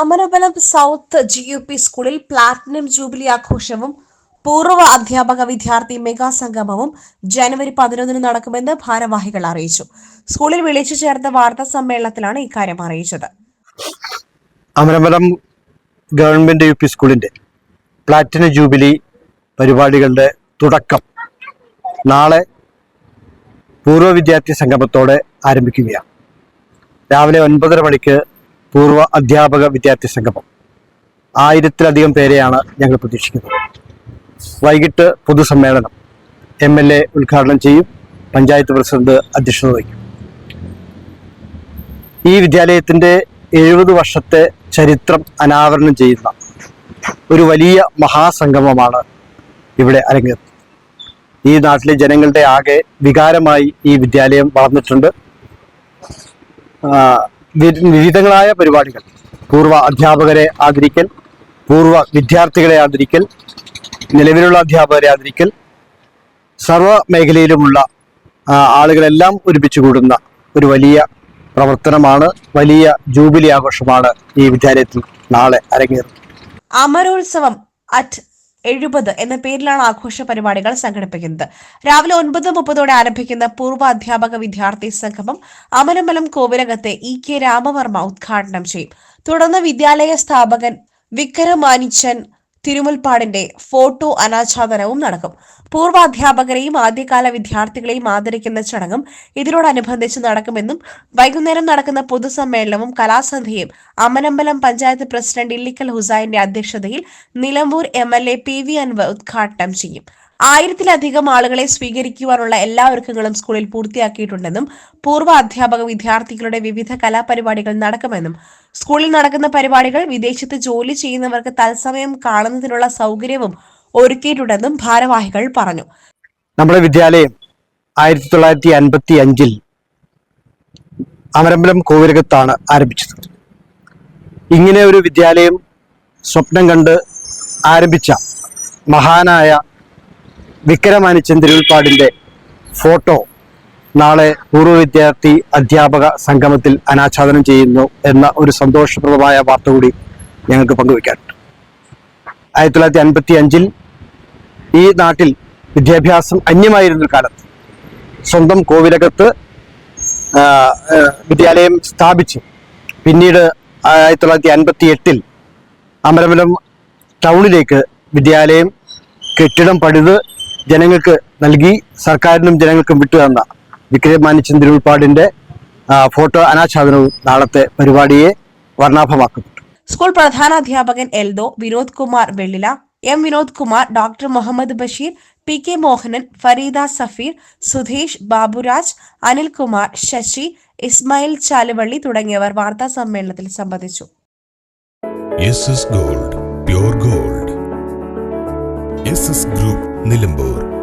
Amarambalam south G U P സ്കൂളിൽ platinum jubilee ആഘോഷവും പൂർവ അധ്യാപക വിദ്യാർത്ഥി മെഗാ സംഗമവും ജനുവരി പതിനൊന്നിന് നടക്കുമെന്ന് ഭാരവാഹികൾ അറിയിച്ചു. സ്കൂളിൽ വിളിച്ചു ചേർത്ത വാർത്താ സമ്മേളനത്തിലാണ് ഇക്കാര്യം അറിയിച്ചത്. അമരബലം ഗവൺമെന്റ് യു പി സ്കൂളിന്റെ പ്ലാറ്റിനം ജൂബിലി പരിപാടികളുടെ തുടക്കം നാളെ പൂർവ വിദ്യാർത്ഥി സംഗമത്തോടെ ആരംഭിക്കുകയാണ്. രാവിലെ ഒൻപതര മണിക്ക് പൂർവ അധ്യാപക വിദ്യാർത്ഥി സംഗമം. ആയിരത്തിലധികം പേരെയാണ് ഞങ്ങൾ പ്രതീക്ഷിക്കുന്നത്. വൈകിട്ട് പൊതുസമ്മേളനം എം എൽ എ ഉദ്ഘാടനം ചെയ്യും പഞ്ചായത്ത് പ്രസിഡന്റ് അധ്യക്ഷത വഹിക്കും. ഈ വിദ്യാലയത്തിന്റെ എഴുപത് വർഷത്തെ ചരിത്രം അനാവരണം ചെയ്യുന്ന ഒരു വലിയ മഹാസംഗമമാണ് ഇവിടെ അരങ്ങേറുന്നത്. ഈ നാട്ടിലെ ജനങ്ങളുടെ ആകെ വികാരമായി ഈ വിദ്യാലയം വളർന്നിട്ടുണ്ട്. വിവിധങ്ങളായ പരിപാടികൾ. പൂർവ അധ്യാപകരെ ആദരിക്കൽ പൂർവ വിദ്യാർത്ഥികളെ ആദരിക്കൽ നിലവിലുള്ള അധ്യാപകരെ ആദരിക്കൽ സർവ മേഖലയിലുമുള്ള ആളുകളെല്ലാം ഒരുമിച്ച് കൂടുന്ന ഒരു വലിയ പ്രവർത്തനമാണ് വലിയ ജൂബിലി ആഘോഷമാണ് ഈ വിദ്യാലയത്തിൽ നാളെ അരങ്ങേറുന്നത്. അമരോത്സവം അറ്റ് എഴുപത് എന്ന പേരിലാണ് ആഘോഷ പരിപാടികൾ സംഘടിപ്പിക്കുന്നത്. രാവിലെ ഒൻപത് മുപ്പതോടെ ആരംഭിക്കുന്ന പൂർവ അധ്യാപക വിദ്യാർത്ഥി സംഗമം അമരമ്പലം കോവിലകത്തെ ഇ കെ രാമവർമ്മ ഉദ്ഘാടനം ചെയ്യും. തുടർന്ന് വിദ്യാലയ സ്ഥാപകൻ വിക്രമാനിച്ചൻ തിരുമുൽപ്പാടിന്റെ ഫോട്ടോ അനാച്ഛാദനവും നടക്കും. പൂർവാധ്യാപകരെയും ആദ്യകാല വിദ്യാർത്ഥികളെയും ആദരിക്കുന്ന ചടങ്ങും ഇതിനോടനുബന്ധിച്ച് നടക്കുമെന്നും വൈകുന്നേരം നടക്കുന്ന പൊതുസമ്മേളനവും കലാസന്ധ്യയും അമനമ്പലം പഞ്ചായത്ത് പ്രസിഡന്റ് ഇല്ലിക്കൽ ഹുസൈന്റെ അധ്യക്ഷതയിൽ Nilambur M L A P V Anvar ഉദ്ഘാടനം ചെയ്യും. ആയിരത്തിലധികം ആളുകളെ സ്വീകരിക്കുവാനുള്ള എല്ലാ ഒരുക്കങ്ങളും സ്കൂളിൽ പൂർത്തിയാക്കിയിട്ടുണ്ടെന്നും പൂർവ അധ്യാപക വിദ്യാർത്ഥികളുടെ വിവിധ കലാപരിപാടികൾ നടക്കുമെന്നും സ്കൂളിൽ നടക്കുന്ന പരിപാടികൾ വിദേശത്ത് ജോലി ചെയ്യുന്നവർക്ക് തത്സമയം കാണുന്നതിനുള്ള സൗകര്യവും ഒരുക്കിയിട്ടുണ്ടെന്നും ഭാരവാഹികൾ പറഞ്ഞു. നമ്മുടെ വിദ്യാലയം ആയിരത്തി തൊള്ളായിരത്തി അൻപത്തി അഞ്ചിൽ അമരമ്പലം കോവിലകത്താണ് ആരംഭിച്ചത്. ഇങ്ങനെ ഒരു വിദ്യാലയം സ്വപ്നം കണ്ട് ആരംഭിച്ച മഹാനായ വിക്രമാനിച്ചൻ ഉൾപ്പാടിന്റെ ഫോട്ടോ നാളെ പൂർവ വിദ്യാർത്ഥി അധ്യാപക സംഗമത്തിൽ അനാച്ഛാദനം ചെയ്യുന്നു എന്ന ഒരു സന്തോഷപ്രദമായ വാർത്ത കൂടി ഞങ്ങൾക്ക് പങ്കുവയ്ക്കാറുണ്ട് ആയിരത്തി തൊള്ളായിരത്തി അൻപത്തി അഞ്ചിൽ ഈ നാട്ടിൽ വിദ്യാഭ്യാസം അന്യമായിരുന്നൊരു കാലത്ത് സ്വന്തം കോവിലകത്ത് വിദ്യാലയം സ്ഥാപിച്ച് പിന്നീട് ആയിരത്തി തൊള്ളായിരത്തി അൻപത്തി എട്ടിൽ അമരമലം ടൗണിലേക്ക് വിദ്യാലയം കെട്ടിടം പണിത് ജനങ്ങൾക്ക് നൽകി സർക്കാരിനും ജനങ്ങൾക്കും വിട്ടുതന്ന തന്ന വിക്രമാനിച്ചൻ തിരുവുൾപ്പാടിന്റെ ഫോട്ടോ അനാച്ഛാദനവും നാളത്തെ പരിപാടിയെ വർണാഭമാക്കുന്നു. School പ്രധാനാധ്യാപകൻ Eldo Vinod Kumar Vellila M Vinod Kumar doctor Muhammad Basheer P K Mohanan Fareeda Safeer Sudheesh Baburaj Anilkumar Sasi Ismail Chaluvalli തുടങ്ങിയവർ വാർത്താ സമ്മേളനത്തിൽ സംബന്ധിച്ചു. S S gold pure gold. S S group. Nilambur.